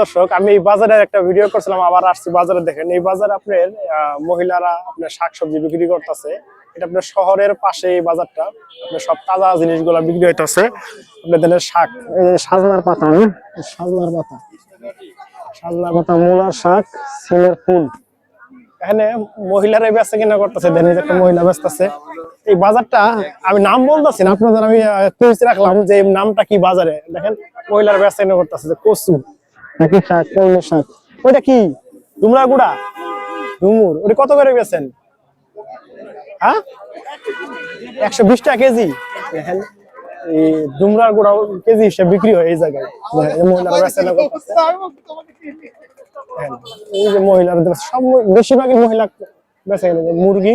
দর্শক, আমি এই বাজারের একটা ভিডিও করছিলাম, আবার আসছি বাজারে দেখেন। এই বাজারে আপনার মহিলারা আপনার শাকসবজি বিক্রি করতেছে। এটা আপনার শহরের পাশে এই বাজারটা। আপনার সব তাজা জিনিসগুলো বিক্রি হইতেছে। আপনাদের শাক সাজনার পাতা হ্যাঁ? সাজনার পাতা। সাজনার পাতা, মূলার শাক, সিমের ফুল। এখানে মহিলারাই বেচা কিনা করতেছে যে একটা মহিলা বেচতেছে। এই বাজারটা, আমি নাম বলতেছি না, আপনাদের আমি কুইজ রাখলাম যে নামটা কি বাজারে। দেখেন, মহিলারা বেচা কিনা করতেছে, যে কচু। নাকি? শাক শাক কি? গুড়া ডুমুর। ওটা কত করে বেচেন? হ্যাঁ? একশো বিশ টাকা কেজি। গুড়া কেজি হিসেবে বিক্রি হয় এই জায়গায়। যে মহিলারা সব বেশিরভাগই মহিলা বেচে কিনে মুরগি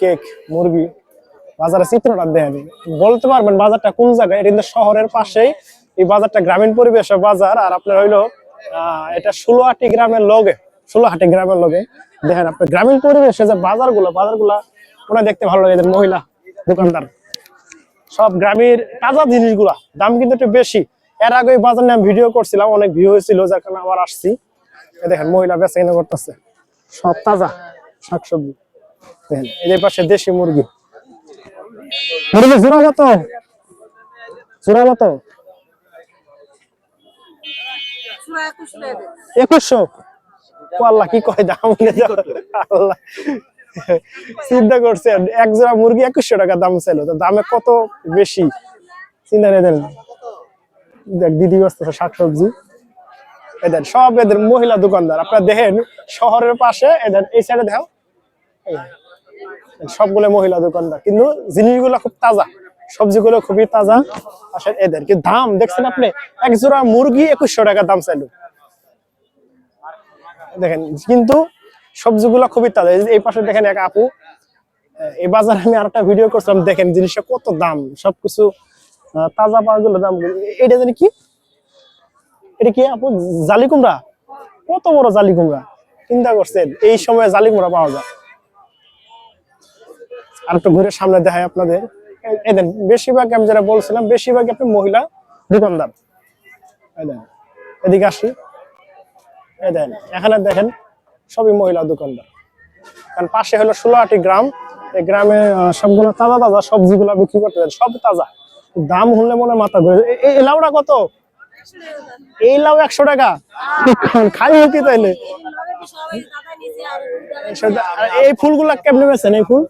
কেক, মুরগি। বাজারের চিত্রটা দেখেন। বলতে পারবেন বাজারটা কোন জায়গায়? এটা শহরের পাশেই এই বাজারটা গ্রামীণ পরিবেশের বাজার, আর আপনার হইল এটা ষোলোহাটি গ্রামের লগে ষোলোহাটি গ্রামের লগে। দেখেন আপনার গ্রামীণ পরিবেশে যে বাজার বাজারগুলো, বাজারগুলা ওনা দেখতে ভালো লাগে মহিলা, দোকানদার। সব গ্রামের তাজা জিনিসগুলা, দাম কিন্তু একটু বেশি। এর আগে এই বাজার নিয়ে ভিডিও করছিলাম, অনেক ভিউ হয়েছিল, যার কারণে আবার আসছি। দেখেন, মহিলা বেচা কিনা করতেছে। সব তাজা শাকসবজি। দেখেন এদের পাশে দেশি মুরগি। মুরগি জোড়া কত? জোড়া কত? একুশশো? আল্লাহ কি কয় দাম? আল্লাহ। চিন্তা করছে এক জোড়া মুরগি একুশশো টাকা দাম ছিল দামে কত বেশি? চিন্তা নেই দেখ দিদি বসতেছে শাকসবজি এদের সব এদের মহিলা দোকানদার আপনারা দেখেন শহরের পাশে এদের এই সাইডে এই সবগুলো মহিলা দোকানদার। কিন্তু জিনিসগুলো খুব তাজা। সবজিগুলো খুবই তাজা। আসলে এদের কিন্তু দাম দেখছেন আপনি? এক জোড়া মুরগি একুশশো টাকা দাম চাইলো। দেখেন, কিন্তু সবজিগুলো খুবই তাজা। এই পাশে দেখেন এক আপু। এই বাজারে আমি আরেকটা ভিডিও করছিলাম, দেখেন জিনিসটা কত দাম। সবকিছু তাজা পাওয়াগুলো দাম। এটা জানি কি? এটা কি আপু? জালি কুমড়া? কত বড় জালি কুমড়া? চিন্তা করছেন, এই সময় জালি কুমড়া পাওয়া যায়। আর একটু ঘুরে সামনে দেখায় আপনাদের। এদের বেশিরভাগ আমি যারা বলছিলাম বেশিরভাগ আপনি মহিলা দোকানদার এদিকে আসি। এই দেখেন এখানে দেখেন সবই মহিলা দোকানদার কারণ পাশে হলো ষোলোহাটি গ্রাম। এই গ্রামে সবগুলো তাজা তাজা সবজিগুলো বিক্রি করতে দেন সব তাজা। দাম হলে মনে মাথা ঘুরে এই লাউটা কত? এই লাউ একশো টাকা। খাই হতি তাইলে? এই ফুলগুলা কেমনে বেছেন এই ফুল?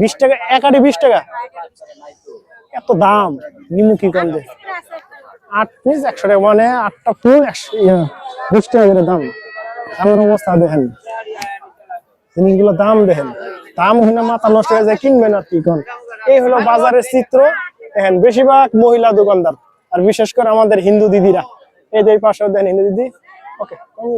বিশ টাকা এক আটি বিশ টাকা? এত দাম নিমু কি করবে আট পিস একশো টাকা মানে আটটা ফুল একশো ইয়া, বিশ টাকা করে দাম। দামের অবস্থা দেখেন। জিনিসগুলো দাম দেখেন। দাম হলে মাথা নষ্ট হয়ে যায় কিনবেন আর কি কোন? এই হলো বাজারের চিত্র। দেখেন বেশিরভাগ মহিলা দোকানদার। আর বিশেষ করে আমাদের হিন্দু দিদিরা। এই পাশে দেখেন হিন্দু দিদি। ওকে কম